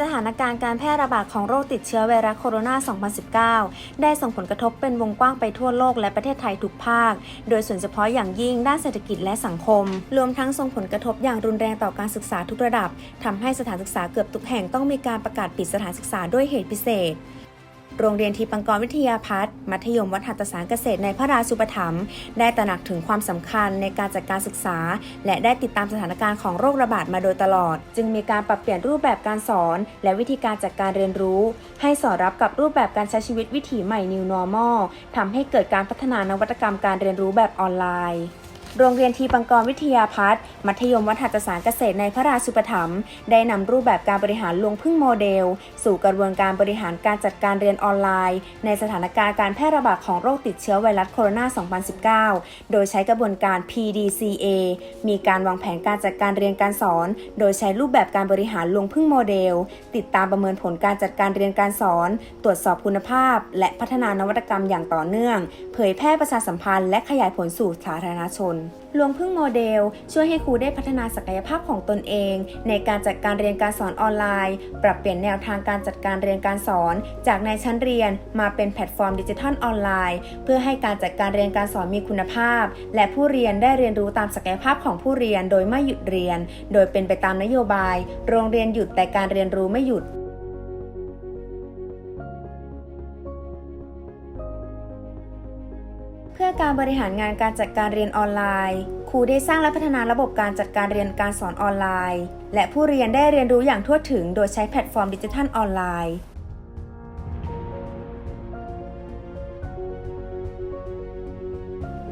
สถานการณ์การแพร่ระบาดของโรคติดเชื้อไวรัสโคโรนา 2019 ได้ส่งผลกระทบเป็นวงกว้างไปทั่วโลกและประเทศไทยทุกภาค โดยส่วนเฉพาะอย่างยิ่งด้านเศรษฐกิจและสังคม รวมทั้งส่งผลกระทบอย่างรุนแรงต่อการศึกษาทุกระดับทำให้สถานศึกษาเกือบทุกแห่งต้องมีการประกาศปิดสถานศึกษาด้วยเหตุพิเศษ โรงเรียนทีปังกรวิทยาพัฒน์มัธยมวัดหัตถสารเกษตรในพระราชูปถัมภ์ได้ตระหนักถึงความสำคัญในการจัดการศึกษา และได้ติดตามสถานการณ์ของโรคระบาดมาโดยตลอด จึงมีการปรับเปลี่ยนรูปแบบการสอน และวิธีการจัดการเรียนรู้ ให้สอดรับกับรูปแบบการใช้ชีวิตวิถีใหม่ New Normal ทำให้เกิดการพัฒนานวัตกรรมการเรียนรู้แบบออนไลน์ โรงเรียนทีปังกรวิทยาพัฒน์มัธยมวัดหัตถสารเกษตรในพระราชูปถัมภ์ได้นำรูปแบบการบริหารลวงพึ่งโมเดล สู่กระบวนการบริหารการจัดการเรียนออนไลน์ ในสถานการณ์การแพร่ระบาดของโรคติดเชื้อไวรัสโคโรนา 2019 โดยใช้กระบวนการ PDCA มีการวางแผนการจัดการเรียนการสอน โดยใช้รูปแบบการบริหารลวงพึ่งโมเดล ติดตามประเมินผลการจัดการเรียนการสอน ตรวจสอบคุณภาพ และพัฒนานวัตกรรมอย่างต่อเนื่อง เผยแพร่ประชาสัมพันธ์และขยายผลสู่สาธารณชนลวงพึ่งโมเดล ช่วยให้ครูได้พัฒนาศักยภาพของตนเอง ในการจัดการเรียนการสอนออนไลน์ ปรับเปลี่ยนแนวทางการจัดการเรียนการสอน จากในชั้นเรียนมาเป็นแพลตฟอร์มดิจิทัลออนไลน์ เพื่อให้การจัดการเรียนการสอนมีคุณภาพ และผู้เรียนได้เรียนรู้ตามศักยภาพของผู้เรียนโดยไม่หยุดเรียน โดยเป็นไปตามนโยบาย โรงเรียนหยุดแต่การเรียนรู้ไม่หยุด เพื่อการบริหารงานการจัดการเรียนออนไลน์ ครูได้สร้างและพัฒนาระบบการจัดการเรียนการสอนออนไลน์ และผู้เรียนได้เรียนรู้อย่างทั่วถึงโดยใช้แพลตฟอร์มดิจิทัลออนไลน์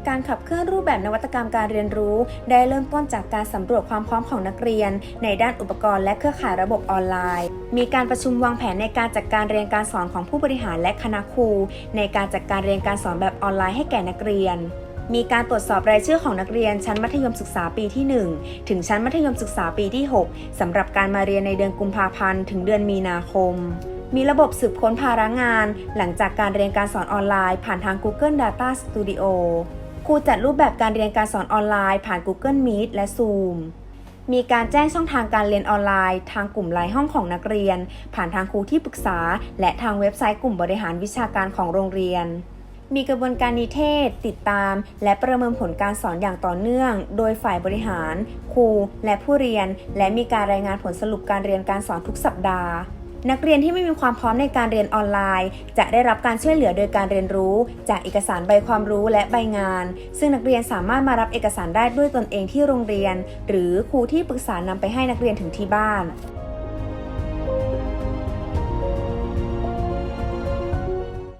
การขับเคลื่อนรูปแบบนวัตกรรมการเรียนรู้ ได้เริ่มต้นจากการสำรวจความพร้อมของนักเรียน ในด้านอุปกรณ์และเครือข่ายระบบออนไลน์ มีการประชุมวางแผนในการจัดการเรียนการสอนของผู้บริหารและคณะครู ในการจัดการเรียนการสอนแบบออนไลน์ให้แก่นักเรียนมีการตรวจสอบรายชื่อของนักเรียนชั้นมัธยมศึกษาปีที่ 1 ถึงชั้นมัธยมศึกษาปีที่ 6สำหรับการมาเรียนในเดือนกุมภาพันธ์ถึงเดือนมีนาคม มีระบบสืบค้นภาระงาน หลังจากการเรียนการสอนออนไลน์ผ่านทาง Google Data Studio ครูจัดรูปแบบการเรียนการสอนออนไลน์ ผ่าน Google Meet และ Zoom มีการแจ้งช่องทางการเรียนออนไลน์ ทางกลุ่มไลน์ห้องของนักเรียน ผ่านทางครูที่ปรึกษา และทางเว็บไซต์กลุ่มบริหารวิชาการของโรงเรียน มีกระบวนการนิเทศ ติดตาม และประเมินผลการสอนอย่างต่อเนื่อง โดยฝ่ายบริหาร ครู และผู้เรียน และมีการรายงานผลสรุปการเรียนการสอนทุกสัปดาห์ นักเรียนที่ไม่มีความพร้อมในการเรียนออนไลน์ จะได้รับการช่วยเหลือโดยการเรียนรู้ จากเอกสารใบความรู้และใบงาน ซึ่งนักเรียนสามารถมารับเอกสารได้ด้วยตนเองที่โรงเรียน หรือครูที่ปรึกษานำไปให้นักเรียนถึงที่บ้าน